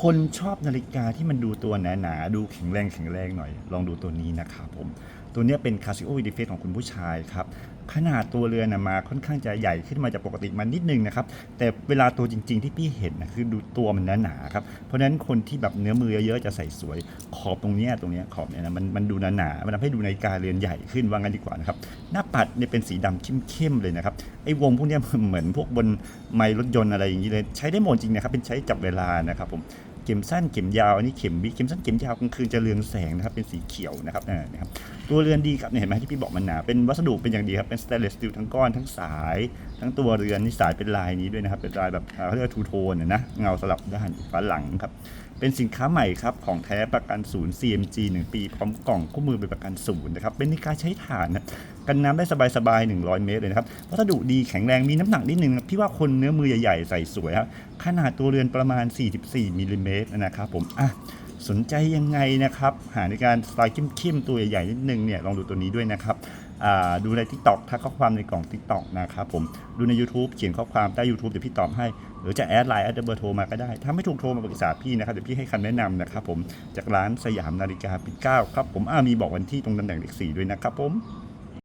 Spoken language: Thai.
คนชอบนาฬิกาที่มันดูตัวหนาๆ ดูแข็งแรงแข็งแรงหน่อย ลองดูตัวนี้นะครับผม ตัวนี้เป็น Casio v d f a c e ของคุณผู้ชายครับ ขนาดตัวเรือนะมาค่อนข้างจะใหญ่ขึ้นมาจากปกติมันนิดนึงนะครับ แต่เวลาตัวจริง ๆ ที่พี่เห็นนะคือดูตัวมันหนาๆครับ เพราะฉะนั้นคนที่แบบเนื้อมือเยอะๆจะใส่สวย ขอบตรงนี้ตรงนี้ขอบเนี่ยนะมันมันดูหนาๆมันทำให้ดูนาฬิกาเรือนใหญ่ขึ้นว่างั้นดีกว่านะครับ หน้าปัดเนี่ยเป็นสีดำเข้มๆเลยนะครับ ไอ้วงพวกนี้เหมือนพวกบนไมล์รถยนต์อะไรอย่างนี้เลย ใช้ได้หมดจริงนะครับ เป็นใช้จับเวลานะครับผม เข็มสั้นเข็มยาวอันนี้เข็มวิเข็มสั้นเข็มยาวกลางคืนจะเรืองแสงนะครับเป็นสีเขียวนะครับอ่านะครับตัวเรือนดีครับเห็นไหมที่พี่บอกมันหนาเป็นวัสดุเป็นอย่างดีครับเป็นสเตนเลสสตีลทั้งก้อนทั้งสาย ทั้งตัวเรือนนี่สายเป็นลายนี้ด้วยนะครับเป็นลายแบบเขาเรียกว่าทูโทนนะเงาสลับด้านฝาหลังครับ เป็นสินค้าใหม่ครับของแท้ประกันศูนย์ CMG 1 ปี พร้อมกล่องคู่มือเป็นประกันศูนย์นะครับเป็นนิกาใช้ฐานนะกันน้ำได้สบายๆ 100 เมตรเลยนะครับวัสดุดีแข็งแรงมีน้ำหนักนิดนึงพี่ว่าคนเนื้อมือใหญ่ๆ ใส่สวยครับขนาดตัวเรือนประมาณ 44มิลลิเมตรนะครับผมอะ สนใจยังไงนะครับ หาในการสไตล์เข้มๆตัวใหญ่ๆนิดนึงเนี่ยลองดูตัวนี้ด้วยนะครับดูใน TikTok ทักข้อความในกล่อง TikTok นะครับผมดูใน YouTube เขียนข้อความใต้ YouTube เดี๋ยวพี่ตอบให้ หรือจะแอดไลน์แอดเบอร์โทรมาก็ได้ ถ้าไม่ถูกโทรมาปรึกษาพี่นะครับ เดี๋ยวพี่ให้คำแนะนำนะครับผมจากร้านสยามนาฬิกาปิดเก้าครับผมอ่ามีบอกวันที่ตรงตำแหน่งเลขสี่ด้วยนะครับผม